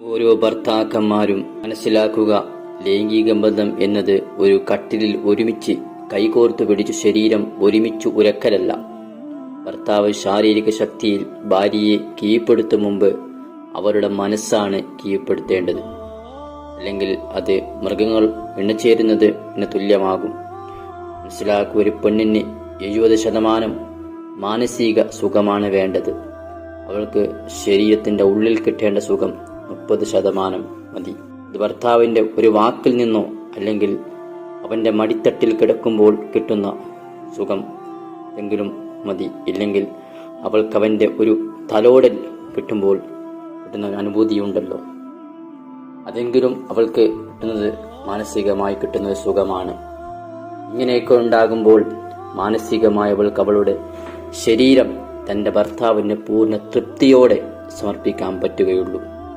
ഓരോ ഭർത്താക്കന്മാരും മനസ്സിലാക്കുക. ലൈംഗിക ബന്ധം എന്നത് ഒരു കട്ടിലിൽ ഒരുമിച്ച് കൈകോർത്ത് പിടിച്ച് ശരീരം ഒരുമിച്ച് ഉരക്കലല്ല. ഭർത്താവ് ശാരീരിക ശക്തിയിൽ ഭാര്യയെ കീഴ്പ്പെടുത്തും മുമ്പ് അവരുടെ മനസ്സാണ് കീഴ്പ്പെടുത്തേണ്ടത്. അല്ലെങ്കിൽ അത് മൃഗങ്ങൾ എണ്ണച്ചേരുന്നത് തുല്യമാകും. മനസ്സിലാക്കുക ഒരു പെണ്ണിന് എഴുപത് ശതമാനം മാനസിക സുഖമാണ് വേണ്ടത്. അവൾക്ക് ശരീരത്തിന്റെ ഉള്ളിൽ കിട്ടേണ്ട സുഖം മുപ്പത് ശതമാനം മതി. ഇത് ഭർത്താവിന്റെ ഒരു വാക്കിൽ നിന്നോ അല്ലെങ്കിൽ അവന്റെ മടിത്തട്ടിൽ കിടക്കുമ്പോൾ കിട്ടുന്ന സുഖം എങ്കിലും മതി. ഇല്ലെങ്കിൽ അവൾക്ക് അവന്റെ ഒരു തലോടൽ കിട്ടുമ്പോൾ കിട്ടുന്ന ഒരു അനുഭൂതിയുണ്ടല്ലോ. അതെങ്കിലും അവൾക്ക് കിട്ടുന്നത് മാനസികമായി കിട്ടുന്ന ഒരു സുഖമാണ്. ഇങ്ങനെയൊക്കെ ഉണ്ടാകുമ്പോൾ മാനസികമായി അവൾക്ക് അവളുടെ ശരീരം തന്റെ ഭർത്താവിന് പൂർണ തൃപ്തിയോടെ സമർപ്പിക്കാൻ പറ്റുകയുള്ളൂ.